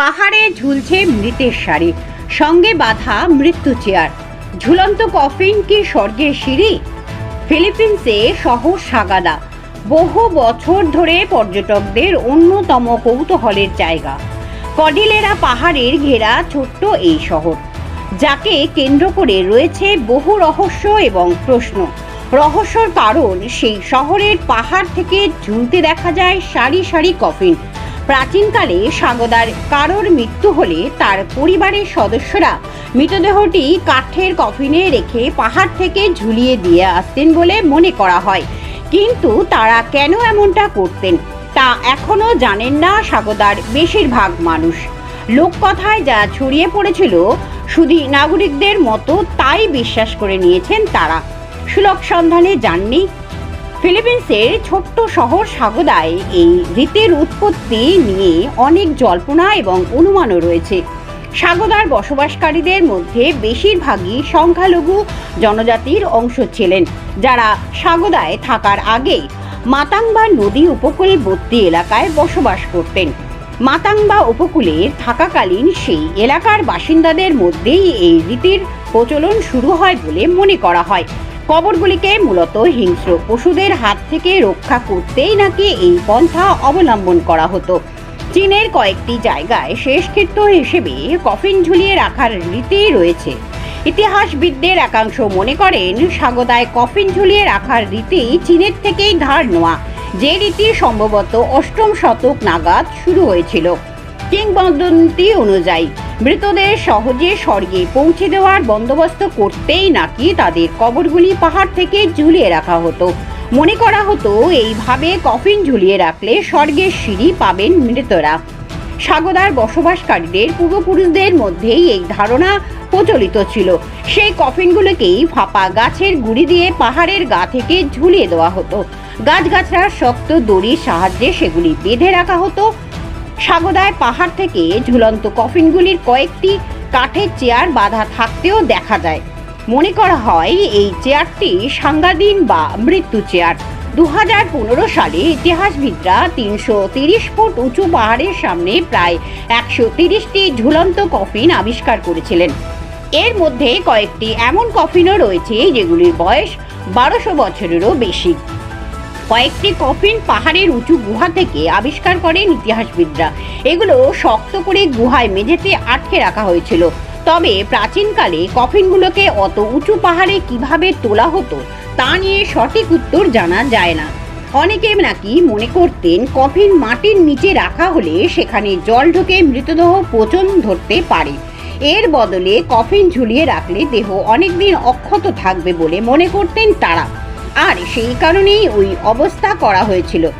পাহাড়ে ঝুলছে মৃতের শাড়ি। সঙ্গে বাঁধা মৃত্যু চেয়ার। ঝুলন্ত কফিন কি স্বর্গের সিঁড়ি? ফিলিপিন্সে শহর সাগাদা। বহু বছর ধরে পর্যটকদের অন্যতম কৌতূহলের জায়গা। কডিলেরা পাহাড়ের ঘেরা ছোট্ট এই শহর, যাকে কেন্দ্র করে রয়েছে বহু রহস্য এবং প্রশ্ন। রহস্যর কারণ সেই শহরের পাহাড় থেকে ঝুলতে দেখা যায় সারি সারি কফিন। প্রাচীনকালে সাগদার কারোর মৃত্যু হলে তার পরিবারের সদস্যরা মৃতদেহটি কাঠের কফিনে রেখে পাহাড় থেকে ঝুলিয়ে দিয়ে আসতেন বলে মনে করা হয়। কিন্তু তারা কেন এমনটা করতেন, তা এখনও জানেন না সাগদার বেশিরভাগ মানুষ। লোককথায় যা ছড়িয়ে পড়েছিল, শুধু নাগরিকদের মতো তাই বিশ্বাস করে নিয়েছেন তারা। সুলভ সন্ধানে যাননি ফিলিপিন্সের ছোট্ট শহর সাগোদায় এই রীতির উৎপত্তি নিয়ে অনেক জল্পনা এবং অনুমানও রয়েছে। সাগোদার বসবাসকারীদের মধ্যে বেশিরভাগই সংখ্যালঘু জনজাতির অংশ ছিলেন, যারা সাগোদায় থাকার আগে মাতাংবা নদী উপকূলবর্তী এলাকায় বসবাস করতেন। মাতাংবা উপকূলে থাকাকালীন সেই এলাকার বাসিন্দাদের মধ্যেই এই রীতির প্রচলন শুরু হয় বলে মনে করা হয়। কবরগুলিকে মূলত হিংস্র পশুদের হাত থেকে রক্ষা করতেই নাকি এই পন্থা অবলম্বন করা হতো। চীনের কয়েকটি জায়গায় শেষকৃত্য হিসেবে কফিন ঝুলিয়ে রাখার রীতি রয়েছে। ইতিহাসবিদদের একাংশ মনে করেন, স্বাগতায় কফিন ঝুলিয়ে রাখার রীতি চীনের থেকেই ধার নেওয়া। যে রীতি সম্ভবত অষ্টম শতক নাগাদ শুরু হয়েছিল। কিংবদন্তি অনুযায়ী মৃতদের সহজে স্বর্গে পৌঁছে দেওয়ার বন্দোবস্ত করতেই নাকি তাদের কবরগুলি পাহাড় থেকে ঝুলিয়ে রাখা হতো। মনে করা হতো এইভাবে কফিন ঝুলিয়ে রাখলে স্বর্গের সিঁড়ি পাবেন মৃতরা। সাগদার বসবাসকারীদের পূর্বপুরুষদের মধ্যেই এই ধারণা প্রচলিত ছিল। সেই কফিনগুলোকেই ফাঁপা গাছের গুড়ি দিয়ে পাহাড়ের গা থেকে ঝুলিয়ে দেওয়া হতো। গাছগাছড়ার শক্ত দড়ির সাহায্যে সেগুলি বেঁধে রাখা হতো সাগদায় পাহাড় থেকে ঝুলন্ত কফিনগুলির কয়েকটি কাঠের চেয়ার বাঁধা থাকতেও দেখা যায়। মনে করা হয় এই চেয়ারটি সাংগাদিন বা মৃত্যু চেয়ার। দু হাজার পনেরো সালে ইতিহাসবিদরা তিনশো তিরিশ ফুট উঁচু পাহাড়ের সামনে প্রায় একশো তিরিশটি ঝুলন্ত কফিন আবিষ্কার করেছিলেন। এর মধ্যে কয়েকটি এমন কফিনও রয়েছে যেগুলির বয়স বারোশো বছরেরও বেশি। কয়েকটি কফিন পাহাড়ের উঁচু গুহা থেকে আবিষ্কার করেন ইতিহাসবিদরা। এগুলো শক্ত করে গুহায় মেঝেতে আটকে রাখা হয়েছিল। তবে প্রাচীনকালে কফিনগুলোকে অত উঁচু পাহাড়ে কীভাবে তোলা হতো, তা নিয়ে সঠিক উত্তর জানা যায় না। অনেকে নাকি মনে করতেন কফিন মাটির নিচে রাখা হলে সেখানে জল ঢুকে মৃতদেহ পচন ধরতে পারে। এর বদলে কফিন ঝুলিয়ে রাখলে দেহ অনেকদিন অক্ষত থাকবে বলে মনে করতেন তারা। আর সেই কারণেই ওই অবস্থা করা হয়েছিল।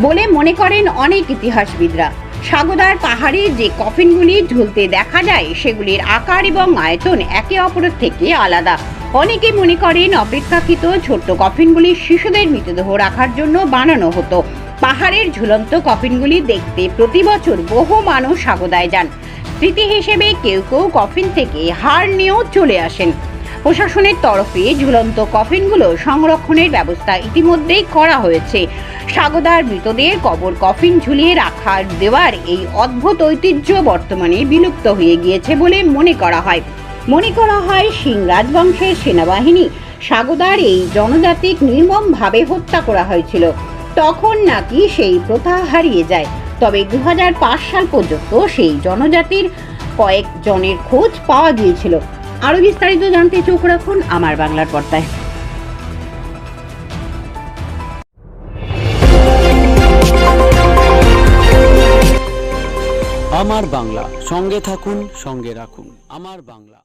বলে মনে করেন অনেক ইতিহাসবিদরা। সাগদার পাহাড়ে যে কফিনগুলি ঝুলতে দেখা যায়, সেগুলির আকার এবং আয়তন একে অপরের থেকে আলাদা। অনেকে মনে করেন অপেক্ষাকৃত ছোট্ট কফিনগুলি শিশুদের মৃতদেহ রাখার জন্য বানানো হতো। পাহাড়ের ঝুলন্ত কফিনগুলি দেখতে প্রতি বছর বহু মানুষ সাগদায় যান। স্মৃতি হিসেবে কেউ কেউ কফিন থেকে হার নিয়েও চলে আসেন। প্রশাসনের তরফে ঝুলন্ত কফিনগুলো সংরক্ষণের ব্যবস্থা ইতিমধ্যেই করা হয়েছে। সাগদার মৃতদের কবর কফিন ঝুলিয়ে রাখার দেওয়ার এই অদ্ভুত ঐতিহ্য বর্তমানে বিলুপ্ত হয়ে গিয়েছে বলে মনে করা হয়। মনে করা হয় সিং রাজবংশের সেনাবাহিনী সাগদার এই জনজাতিক নির্মমভাবে হত্যা করা হয়েছিল। তখন নাকি সেই প্রথা হারিয়ে যায়। তবে দু হাজার পাঁচ সাল পর্যন্ত সেই জনজাতির কয়েকজনের খোঁজ পাওয়া গিয়েছিল। আরও বিস্তারিত জানতে চোখ রাখুন আমার বাংলার পর্দায়। আমার বাংলা, সঙ্গে থাকুন, সঙ্গে রাখুন। আমার বাংলা।